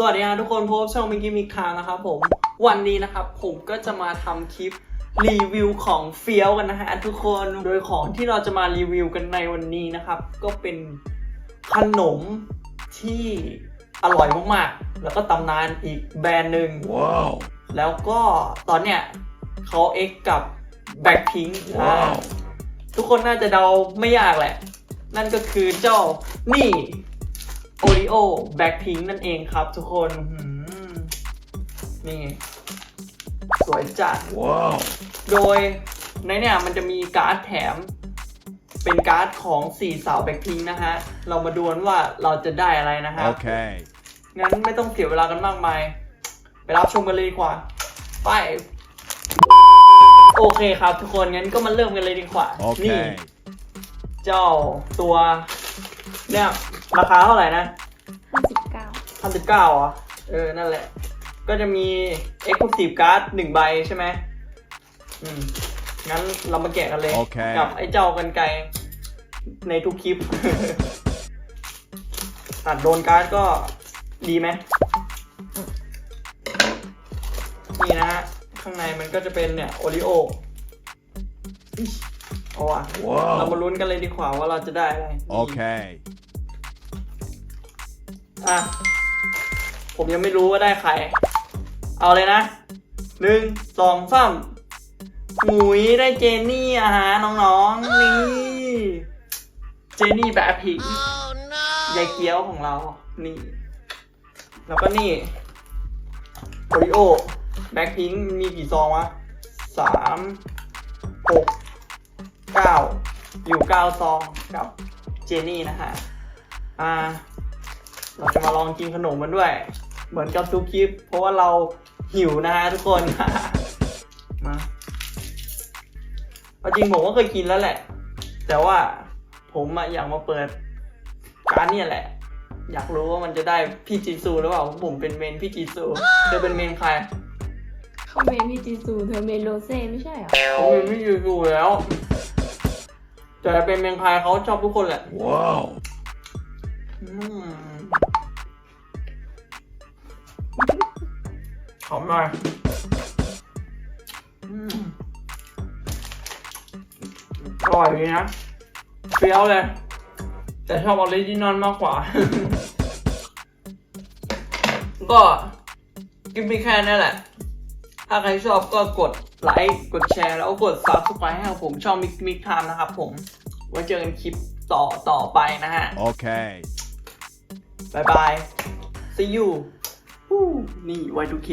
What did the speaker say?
สวัสดีครับทุกคนพบกับช่องมิกกี้มิกทางนะครับผมวันนี้นะครับผมก็จะมาทำคลิปรีวิวของเฟี้ยวกันนะฮะทุกคนโดยของที่เราจะมารีวิวกันในวันนี้นะครับ ก็เป็นขนมที่อร่อยมากๆ แล้วก็ตำนานอีกแบรนด์หนึ่ง Wow. แล้วก็ตอนเนี้ยเขาเอ็กกับแบ็คพิงว้าวทุกคนน่าจะเดาไม่ยากแหละ นั่นก็คือเจ้านี่ โอริโอแบ็คพิงนั่นเองครับทุกคนอื้อหือนี่ สวยจัด Wow. โดยในเนี่ยมันจะมีการ์ดแถม เป็นการ์ดของสี่สาวแบ็คพิงนะฮะ เรามาดูกันว่าเราจะได้อะไรนะฮะ Okay. งั้นไม่ต้องเสียเวลากันมากมาย ไปรับชมกันเลยดีกว่า ไป โอเคครับทุกคน งั้นก็มาเริ่มกันเลยดีกว่า นี่ Okay. เจ้าตัวเนี่ย ราคาเท่าไหร่นะห้าสิบเก้าพันสิบเก้าอะเออ นั่นแหละ ก็จะมี Exclusive Card หนึ่งใบใช่ไหมอืม งั้นเรามาแกะกันเลยโอเคกับไอ้เจ้ากันไกรในทุกคลิป ตัดโดนการ์ดก็ดีไหม นี่นะฮะ ข้างในมันก็จะเป็นเนี่ยโอริโอเอาว่ะ เรามา Wow. ลุ้นกันเลยดีกว่าว่าเราจะได้อะไร Okay. อ่ อะผมยังไม่รู้ว่าได้ใคร เอาเลยนะหนึ่งสองสามหมุยได้เจนนี่อะฮะน้องๆ นี่ เจนนี่แบบผิงยายเกี้ยวของเรา นี่ แล้วก็นี่โอริโอแบ็คพิงมีกี่ซองวะสามหกเก้าอยู่เก้าซองกับเจนนี่นะฮะ อ่า เราจะมาลองกินขนมมันด้วย เหมือนกับทุกคลิป เพราะว่าเราหิวนะฮะทุกคน มาเอาจริงผมก็เคยกินแล้วแหละ แต่ว่าผมอะอยากมาเปิดการดเนี่ยแหละ อยากรู้ว่ามันจะได้พี่จีซูหรือเปล่าเพราะผมเป็นเมนพี่จีซูเธอเป็นเมนใครเขาเมนพี่จีซูเธอเมนโรเซ่ไม่ใช่เหรอผมเป็นพี่จีซูแล้วแต่เป็นเมนใครเขาชอบทุกคนแหละ Wow. อืม หอมหน่อยอืมอร่อยดีนะเปรี้ยวเลย แต่ชอบออริจินอลมากกว่า ก็กินมีแค่นั้นแหละ ถ้าใครชอบก็กดไลค์กดแชร์แล้วก็กด subscribe ให้กับผมช่องมิกมิกไทม์นะครับผม ไว้เจอกันคลิปต่อต่อไปนะฮะ Okay. บายบาย see you นี่ Y2K